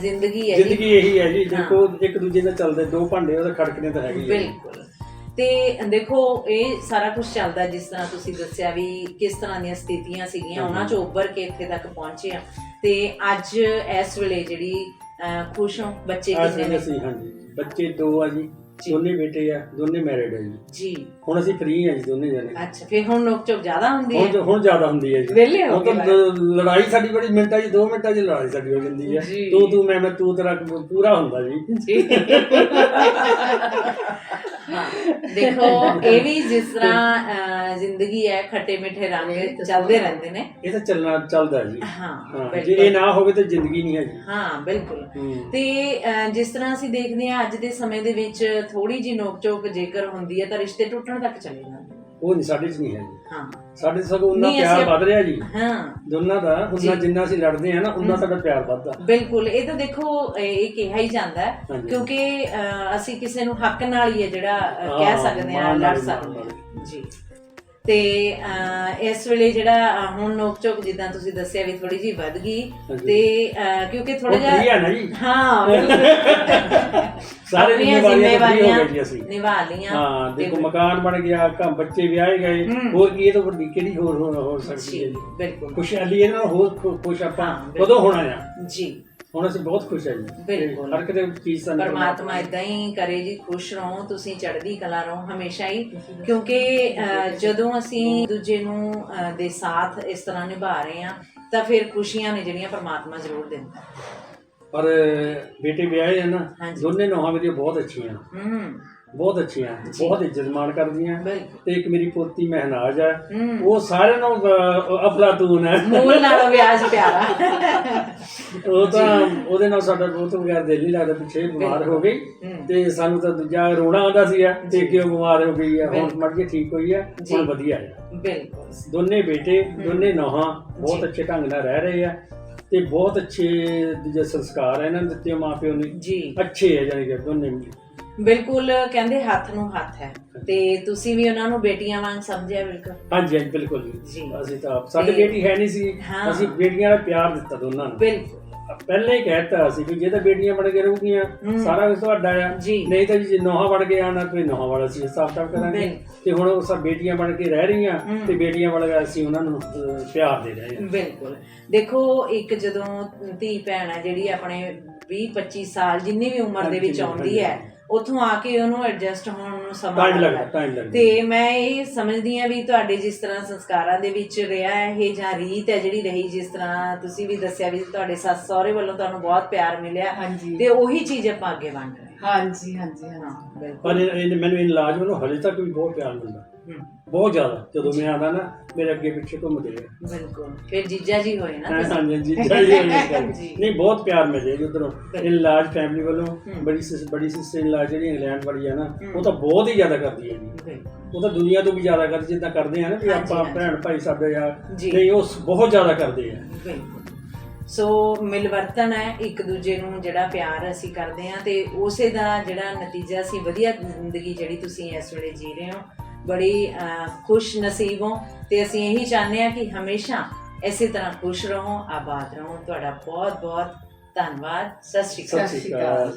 [SPEAKER 1] ਜ਼ਿੰਦਗੀ ਹੈ ਜੀ
[SPEAKER 3] ਜ਼ਿੰਦਗੀ ਇਹੀ ਹੈ ਜੀ ਦੇਖੋ ਇੱਕ ਦੂਜੇ ਨਾਲ ਚੱਲਦੇ ਦੋ ਭਾਂਡੇ ਉਹਦੇ ਖੜਕਣੇ ਤਾਂ ਹੈਗੇ ਜੀ।
[SPEAKER 1] ਬਿਲਕੁਲ। ਤੇ ਦੇਖੋ ਇਹ ਸਾਰਾ ਕੁਝ ਚੱਲਦਾ ਜਿਸ ਤਰ੍ਹਾਂ ਤੁਸੀਂ ਦੱਸਿਆ ਵੀ ਕਿਸ ਤਰ੍ਹਾਂ ਦੀਆਂ ਸਥਿਤੀਆਂ ਸੀਗੀਆਂ ਉਹਨਾਂ ਚੋਂ ਉੱਭਰ ਕੇ ਇੱਥੇ ਤੱਕ ਪਹੁੰਚੇ ਆ ਤੇ ਅੱਜ ਇਸ ਵੇਲੇ ਜਿਹੜੀ ਖੁਸ਼ ਹੋ ਬੱਚੇ ਕਿੰਨੇ ਨੇ?
[SPEAKER 3] ਅਸੀਂ ਹਾਂਜੀ ਬੱਚੇ ਦੋ ਆ ਜੀ। ਦੋਨੇ ਬੇਟੇ ਆ ਦੋਨੇ ਮੈਰਿਡ ਆ ਜੀ।
[SPEAKER 1] ਜੀ।
[SPEAKER 3] ਹੁਣ ਅਸੀਂ ਫ੍ਰੀ ਆ ਜੀ ਦੋਨੇ ਜਣੇ।
[SPEAKER 1] ਅੱਛਾ ਫਿਰ ਹੁਣ ਨੋਕ ਚੋਕ ਜ਼ਿਆਦਾ ਹੁੰਦੀ
[SPEAKER 3] ਹੁਣ
[SPEAKER 1] ਹੈ?
[SPEAKER 3] ਜੋ- ਹੁਣ ਜ਼ਿਆਦਾ ਹੁੰਦੀ ਹੈ ਜੀ।
[SPEAKER 1] ਵਿਹਲੇ ਹੋ
[SPEAKER 3] ਹੁਣ ਤਾਂ
[SPEAKER 1] ਗਏ
[SPEAKER 3] ਲੜਾਈ ਸਾਡੀ ਬੜੀ ਮਿੰਟਾਂ 'ਚ 2 ਮਿੰਟਾਂ 'ਚ ਲੜਾਈ ਸਾਡੀ ਹੋ ਜਾਂਦੀ ਹੈ। ਤੂੰ ਤੂੰ ਮੈਂ ਮੈਂ ਤੂੰ ਤੇਰਾ ਪੂਰਾ ਹੁੰਦਾ ਜੀ।
[SPEAKER 1] ਹਾਂ। ਦੇਖੋ ਇਹ ਵੀ ਜਿਸ ਤਰ੍ਹਾਂ ਜ਼ਿੰਦਗੀ ਹੈ ਖੱਟੇ ਮਿੱਠੇ ਰੰਗ ਚੱਲਦੇ ਰਹਿੰਦੇ ਨੇ।
[SPEAKER 3] ਇਹ ਤਾਂ ਚੱਲਣਾ ਚੱਲਦਾ ਜੀ।
[SPEAKER 1] ਹਾਂ
[SPEAKER 3] ਜੇ ਇਹ ਨਾ ਹੋਵੇ ਤਾਂ ਜ਼ਿੰਦਗੀ ਨਹੀਂ ਹੈ ਜੀ
[SPEAKER 1] ਹਾਂ। ਬਿਲਕੁਲ। ਤੇ ਜਿਸ ਤਰ੍ਹਾਂ ਅਸੀਂ ਦੇਖਦੇ ਹਾਂ ਅੱਜ ਦੇ ਸਮੇਂ ਦੇ ਵਿੱਚ ਥੋੜੀ ਜੀ ਨੋਕ-ਝੋਕ ਜੇਕਰ ਹੁੰਦੀ ਹੈ ਤਾਂ ਰਿਸ਼ਤੇ ਟੁੱਟਣ ਤੱਕ ਚਲੇ ਜਾਂਦੇ ਨੇ।
[SPEAKER 3] ਉਹ ਨਹੀਂ ਸਾਡੇ 'ਚ ਨਹੀਂ ਹੈ ਜੀ।
[SPEAKER 1] ਹਾਂ।
[SPEAKER 3] ਸਾਡੇ 'ਚ ਸਗੋਂ ਉਨਾ
[SPEAKER 1] ਨਹੀਂ,
[SPEAKER 3] ਪਿਆਰ
[SPEAKER 1] ਅਸੀਂ-
[SPEAKER 3] ਵੱਧ ਰਿਹਾ ਜੀ।
[SPEAKER 1] ਹਾਂ।
[SPEAKER 3] ਦੋਨਾਂ ਦਾ
[SPEAKER 1] ਜੀ।
[SPEAKER 3] ਜਿੰਨਾ ਅਸੀਂ ਲੜਦੇ ਆ ਨਾ ਉਨਾ ਸਾਡਾ ਪਿਆਰ ਵੱਧਦਾ।
[SPEAKER 1] ਬਿਲਕੁਲ ਇਹ ਤਾਂ ਦੇਖੋ ਇਹ ਇਹ ਕਿਹਾ ਹੀ ਜਾਂਦਾ ਹੈ।
[SPEAKER 3] ਹਾਂਜੀ।
[SPEAKER 1] ਕਿਉਂਕਿ ਅਹ, ਅਸੀਂ ਕਿਸੇ ਨੂੰ ਹੱਕ ਨਾਲ ਹੀ ਹੈ ਜਿਹੜਾ ਅਹ,
[SPEAKER 3] ਹਾਂ,
[SPEAKER 1] ਕਹਿ ਸਕਦੇ ਹਾਂ
[SPEAKER 3] ਮਾਣ
[SPEAKER 1] ਲੜ ਸਕਦੇ ਹਾਂ। ਜੀ। ਤੇ ਇਸ ਵੇਲੇ ਜਿਹੜਾ ਹੁਣ ਨੋਕ-ਝੋਕ ਜਿੱਦਾਂ ਤੁਸੀਂ ਦੱਸਿਆ ਵੀ ਥੋੜੀ ਜੀ ਵੱਧ ਗਈ। ਤੇ ਕਿਉਂਕਿ ਥੋੜਾ ਜਿਹਾ
[SPEAKER 3] ਨਾ
[SPEAKER 1] ਹਾਂ
[SPEAKER 3] ਸਾਰੇ ਜ਼ਿੰਮੇਵਾਰੀਆਂ
[SPEAKER 1] ਨਿਭਾ ਲਈਆਂ।
[SPEAKER 3] ਹਾਂ ਦੇਖੋ ਮਕਾਨ ਬਣ ਗਿਆ ਘਰ ਬੱਚੇ ਵਿਆਹੇ ਗਏ। ਹੋਰ ਕੀ ਇਹ ਤਾਂ ਵੱਡੀ ਕਿਹੜੀ ਹੋਰ ਹੋਰ ਹੋ ਸਕਦੀ ਹੈ
[SPEAKER 1] ਬਿਲਕੁਲ।
[SPEAKER 3] ਖੁਸ਼ਹਾਲੀ ਇਹਨਾਂ ਨਾਲ ਹੋਰ ਖੁਸ਼ ਆਪਾਂ। ਕਦੋਂ ਹੋਣਾ ਆ?
[SPEAKER 1] ਜੀ।
[SPEAKER 3] ਹੁਣ ਅਸੀਂ ਬਹੁਤ ਖੁਸ਼ ਆ ਜੀ।
[SPEAKER 1] ਬਿਲਕੁਲ।
[SPEAKER 3] ਹਰ ਕਿਤੇ ਚੀਜ਼ ਸਾਨੂੰ
[SPEAKER 1] ਪਰਮਾਤਮਾ ਇਦਾਂ ਹੀ ਕਰੇ ਜੀ ਖੁਸ਼ ਰਹੋ ਤੁਸੀਂ ਚੜ੍ਹਦੀ ਕਲਾ ਰਹੋ ਹਮੇਸ਼ਾ ਹੀ। ਕਿਉਂਕਿ ਅਹ, ਜਦੋਂ ਅਸੀਂ ਦੂਜੇ ਨੂੰ ਅਹ, ਦੇ ਸਾਥ ਇਸ ਤਰ੍ਹਾਂ ਨਿਭਾ ਰਹੇ ਹਾਂ ਤਾਂ ਫਿਰ ਖੁਸ਼ੀਆਂ ਨੇ ਜਿਹੜੀਆਂ ਪਰਮਾਤਮਾ ਜ਼ਰੂਰ ਦਿੰਦਾ।
[SPEAKER 3] ਪਰ ਬੇਟੇ ਵਿਆਹੇ ਆ ਨਾ
[SPEAKER 1] ਹਾਂਜੀ।
[SPEAKER 3] ਦੋਨੇ ਨੌਹਾਂ ਮੇਰੀਆਂ ਬਹੁਤ ਅੱਛੀਆਂ।
[SPEAKER 1] ਹੂੰ।
[SPEAKER 3] ਬਹੁਤ ਅੱਛੀਆਂ। ਬਹੁਤ ਇੱਜ਼ਤ ਮਾਣ ਕਰਦੀਆਂ। ਤੇ ਇੱਕ ਮੇਰੀ ਪੋਤੀ ਮਹਿਨਾਜ ਹੈ।
[SPEAKER 1] ਹੂੰ।
[SPEAKER 3] ਉਹ ਸਾਰਿਆਂ ਨੂੰ ਅਫਲਾਤੂਨ ਹੈ।
[SPEAKER 1] ਮੂਲ ਨਾਲੋਂ ਵਿਆਜ ਪਿਆਰਾ।
[SPEAKER 3] ਉਹ ਤਾਂ ਉਹਦੇ ਨਾਲ ਸਾਡਾ ਬਹੁਤ ਬਗੈਰ ਦਿਲ ਨਹੀਂ ਲੱਗਦਾ ਪਿੱਛੇ ਬਿਮਾਰ ਹੋ ਗਈ।
[SPEAKER 1] ਹੂੰ।
[SPEAKER 3] ਤੇ ਸਾਨੂੰ ਤਾਂ ਦੂਜਾ ਰੋਣਾ ਆਉਂਦਾ ਸੀਗਾ ਤੇ ਕਿਉਂ ਬਿਮਾਰ ਹੋ ਗਈ ਆ। ਹੁਣ। ਮੜ ਕੇ ਠੀਕ ਹੋਈ ਆ। ਹੁਣ ਵਧੀਆ ਹੈ
[SPEAKER 1] ਬਿਲਕੁਲ।
[SPEAKER 3] ਦੋਨੇ ਬੇਟੇ ਦੋਨੇ ਨੌਹਾਂ ਬਹੁਤ। ਅੱਛੇ ਢੰਗ ਨਾਲ ਰਹਿ ਰਹੇ ਆ। ਤੇ ਬਹੁਤ ਅੱਛੇ ਦੂਜੇ ਸੰਸਕਾਰ ਇਹਨਾਂ ਨੂੰ ਦਿੱਤੇ ਮਾਪਿਓ ਨੇ।
[SPEAKER 1] ਜੀ।
[SPEAKER 3] ਅੱਛੇ ਆ ਜਾਨੀ ਕਿ ਦੋਨੇ
[SPEAKER 1] ਬਿਲਕੁਲ ਕਹਿੰਦੇ ਹੱਥ ਨੂੰ ਹੱਥ ਹੈ ਤੇ ਤੁਸੀਂ ਵੀ ਉਹਨਾਂ ਨੂੰ ਬੇਟੀਆਂ ਵਾਂਗ ਸਮਝਿਆ ਬਿਲਕੁਲ
[SPEAKER 3] ਹਾਂਜੀ ਹਾਂਜੀ ਬਿਲਕੁਲ
[SPEAKER 1] ਜੀ।
[SPEAKER 3] ਅਸੀਂ ਤਾਂ ਸਾਡੀ
[SPEAKER 1] ਤੇ-
[SPEAKER 3] ਬੇਟੀ ਹੈ ਨਹੀਂ ਸੀ
[SPEAKER 1] ਹਾਂ।
[SPEAKER 3] ਅਸੀਂ ਬੇਟੀਆਂ ਦਾ ਪਿਆਰ ਦਿੱਤਾ ਦੋਨਾਂ ਨੂੰ
[SPEAKER 1] ਬਿਲਕੁਲ
[SPEAKER 3] ਪਹਿਲਾਂ ਹੀ ਕਹਿਤਾ ਸੀ ਕਿ ਜੇ ਤਾਂ ਬੇਟੀਆਂ ਬਣ ਕੇ ਰਹੂਗੀਆਂ
[SPEAKER 1] ਹੂੰ।
[SPEAKER 3] ਸਾਰਾ ਕੁਝ ਤੁਹਾਡਾ ਆ
[SPEAKER 1] ਜੀ।
[SPEAKER 3] ਨਹੀਂ ਤਾਂ ਜੀ ਨੋਹਾਂ ਬਣ ਕੇ ਆਣਾ ਕੋਈ ਨੋਹਾਂ ਵਾਲਾ ਸੀ ਹਿਸਾਬ ਤਾਂ ਕਰਾਂਗੇ
[SPEAKER 1] ਬਿਲਕੁਲ।
[SPEAKER 3] ਤੇ ਹੁਣ ਉਹ ਸਭ ਬੇਟੀਆਂ ਬਣ ਕੇ ਰਹਿ ਰਹੀਆਂ
[SPEAKER 1] ਹੂੰ।
[SPEAKER 3] ਤੇ ਬੇਟੀਆਂ ਕੇ ਅਸੀਂ ਉਹਨਾਂ ਨੂੰ ਅਹ, ਪਿਆਰ ਦੇ ਰਹੇ ਹਾਂ
[SPEAKER 1] ਬਿਲਕੁਲ ਦੇਖੋ ਇੱਕ ਜਦੋਂ ਧੀ ਭੈਣ ਹੈ ਜਿਹੜੀ ਆਪਣੇ 20 25 ਸਾਲ ਜਿੰਨੀ ਵੀ ਉਮਰ ਦੇ ਵਿੱਚ ਆਉਂਦੀ ਹੈ ਉੱਥੋਂ ਆ ਕੇ ਉਹਨੂੰ ਐਡਜਸਟ ਹੋਣ ਨੂੰ ਸਮਾਂ
[SPEAKER 3] ਟਾਈਮ
[SPEAKER 1] ਲੱਗਦਾ
[SPEAKER 3] ਲੱਗਦਾ
[SPEAKER 1] ਹੈ।
[SPEAKER 3] ਟਾਈਮ ਲੱਗਦਾ।
[SPEAKER 1] ਤੇ ਮੈਂ ਇਹ ਸਮਝਦੀ ਹਾਂ ਵੀ ਤੁਹਾਡੇ ਜਿਸ ਤਰ੍ਹਾਂ ਸੰਸਕਾਰਾਂ ਦੇ ਵਿੱਚ ਰਿਹਾ ਹੈ ਇਹ ਜਾਂ ਰੀਤ ਹੈ ਜਿਹੜੀ ਰਹੀ ਜਿਸ ਤਰ੍ਹਾਂ ਤੁਸੀਂ ਵੀ ਦੱਸਿਆ ਵੀ ਤੁਹਾਡੇ ਸੱਸ ਸਹੁਰੇ ਵੱਲੋਂ ਤੁਹਾਨੂੰ ਬਹੁਤ ਪਿਆਰ ਮਿਲਿਆ
[SPEAKER 2] ਹਾਂਜੀ।
[SPEAKER 1] ਤੇ ਉਹੀ ਚੀਜ਼ ਆਪਾਂ ਅੱਗੇ ਵੰਡ ਰਹੇ ਹਾਂ।
[SPEAKER 2] ਹਾਂਜੀ ਹਾਂਜੀ
[SPEAKER 1] ਬਿਲਕੁਲ।
[SPEAKER 3] ਪਰ ਇਹ- ਇਹ- ਮੈਨੂੰ ਇਲਾਜ ਵੱਲੋਂ ਹਜੇ ਤੱਕ ਵੀ ਬਹੁਤ ਪਿਆਰ ਮਿਲਦਾ।
[SPEAKER 1] ਹਮ,
[SPEAKER 3] ਬਹੁਤ ਜ਼ਿਆਦਾ ਜਦੋਂ ਮੈਂ ਆਉਂਦਾ ਨਾ ਮੇਰੇ ਅੱਗੇ ਪਿੱਛੇ ਘੁੰਮਦੇ ਆ
[SPEAKER 1] ਬਿਲਕੁਲ ਫਿਰ ਜੀਜਾ ਜੀ ਹੋਏ ਨਾ
[SPEAKER 3] ਹਾਂ। ਹਾਂਜੀ ਜੀ
[SPEAKER 1] ਜੀ।
[SPEAKER 3] ਨਹੀਂ ਬਹੁਤ ਪਿਆਰ ਮਿਲੇ ਉਧਰੋਂ ਇਨ ਲਾਰਜ ਫੈਮਿਲੀ ਵੱਲੋਂ
[SPEAKER 1] ਹੂੰ।
[SPEAKER 3] ਬੜੀ ਸਿਸ ਬੜੀ ਸਿਸਟਰ ਇਨ ਲਾਰਜ ਜਿਹੜੀ ਇੰਗਲੈਂਡ ਵਾਲੀ ਆ ਨਾ
[SPEAKER 1] ਹੂੰ।
[SPEAKER 3] ਉਹ ਤਾਂ ਬਹੁਤ ਹੀ ਜ਼ਿਆਦਾ ਕਰਦੀ ਹੈ ਜੀ ਉਹ ਤਾਂ ਦੁਨੀਆ ਤੋਂ ਵੀ ਜ਼ਿਆਦਾ ਕਰਦੀ ਜਿੱਦਾਂ ਕਰਦੇ ਆ ਨਾ ਵੀ ਆਪਾਂ। ਭੈਣ ਭਾਈ ਸਾਡੇ ਆ
[SPEAKER 1] ਜੀ।
[SPEAKER 3] ਨਹੀਂ ਉਹ ਬਹੁਤ ਜ਼ਿਆਦਾ ਕਰਦੇ ਆ
[SPEAKER 1] ਬਿਲਕੁਲ ਸੋ ਮਿਲਵਰਤਨ ਹੈ ਇੱਕ ਦੂਜੇ ਨੂੰ ਜਿਹੜਾ ਪਿਆਰ ਅਸੀਂ ਕਰਦੇ ਹਾਂ ਤੇ ਉਸੇ ਦਾ ਜਿਹੜਾ ਨਤੀਜਾ ਸੀ ਵਧੀਆ ਜ਼ਿੰਦਗੀ ਜਿਹੜੀ ਤੁਸੀਂ ਇਸ ਵੇਲੇ ਜੀ ਰਹੇ ਹੋ ਬੜੀ ਅਹ, ਖੁਸ਼ ਨਸੀਬ ਹੋ ਤੇ ਅਸੀਂ ਇਹੀ ਚਾਹੁੰਦੇ ਹਾਂ ਕਿ ਹਮੇਸ਼ਾ ਇਸੇ ਤਰ੍ਹਾਂ ਖੁਸ਼ ਰਹੋ ਆਬਾਦ ਰਹੋ। ਤੁਹਾਡਾ ਬਹੁਤ ਬਹੁਤ ਧੰਨਵਾਦ। ਸਤਿ ਸ਼੍ਰੀ ਅਕਾਲ।
[SPEAKER 3] ਸਤਿ ਸ਼੍ਰੀ ਅਕਾਲ।